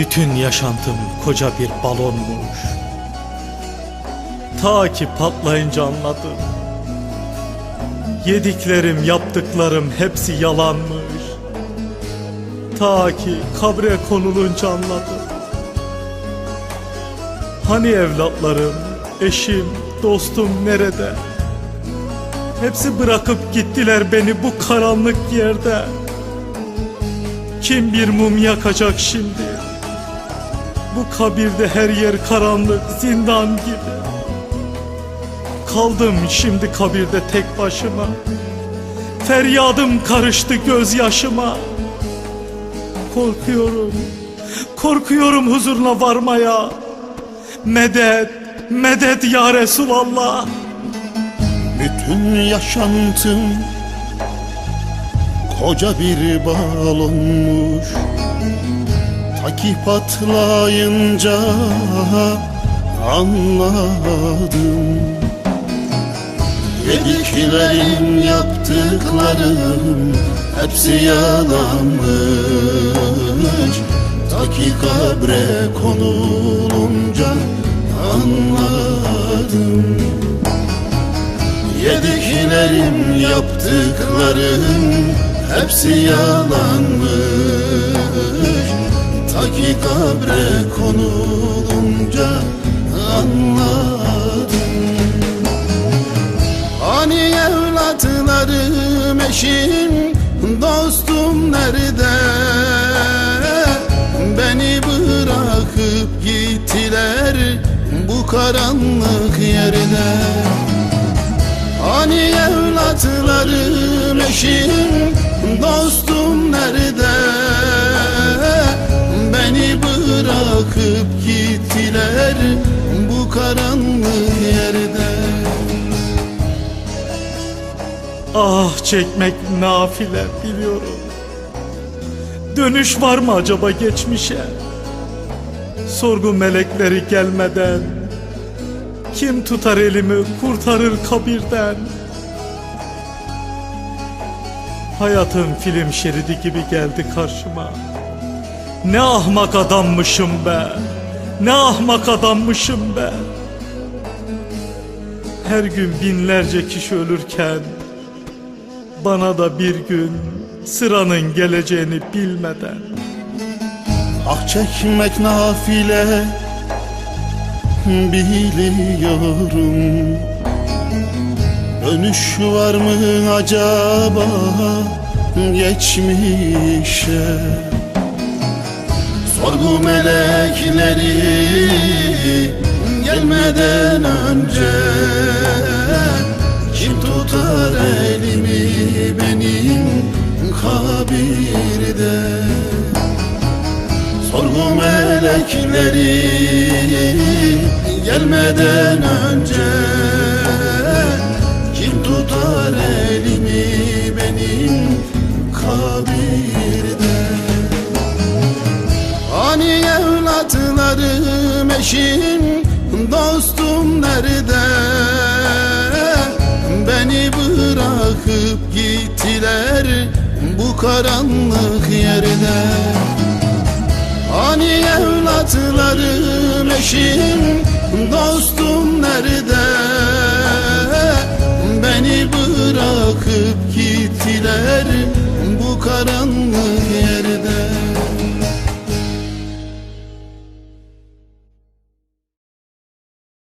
Bütün yaşantım koca bir balonmuş. Ta ki patlayınca anladım. Yediklerim, yaptıklarım hepsi yalanmış. Ta ki kabre konulunca anladım. Hani evlatlarım, eşim, dostum nerede? Hepsi bırakıp gittiler beni bu karanlık yerde. Kim bir mum yakacak şimdi? Bu kabirde her yer karanlık, zindan gibi. Kaldım şimdi kabirde tek başıma. Feryadım karıştı gözyaşıma. Korkuyorum, korkuyorum huzuruna varmaya. Medet, medet ya Resulallah. Bütün yaşantım koca bir balonmuş Ta ki patlayınca anladım. Yediklerim yaptıklarım hepsi yalanmış. Ta ki kabre konulunca anladım. Yediklerim yaptıklarım hepsi yalanmış kabre konulunca anladım. Hani evlatlarım eşim dostum nerede? Beni bırakıp gittiler bu karanlık yerde Hani evlatlarım eşim çekmek nafile biliyorum. Dönüş var mı acaba geçmişe? Sorgu melekleri gelmeden kim tutar elimi kurtarır kabirden? Hayatım film şeridi gibi geldi karşıma. Ne ahmak adammışım be. Ne ahmak adammışım be. Her gün binlerce kişi ölürken bana da bir gün sıranın geleceğini bilmeden. Ah çekmek nafile biliyorum. Dönüş var mı acaba geçmişe? Sorgu melekleri gelmeden önce Kim tutar elimi benim kabirde. Sorgu melekleri gelmeden önce Kim tutar elimi benim kabirde? Hani evlatlarım eşim dostum nerede bırakıp gittiler bu karanlık yerde Hani evlatlarım eşim dostum nerede? Beni bırakıp gittiler bu karanlık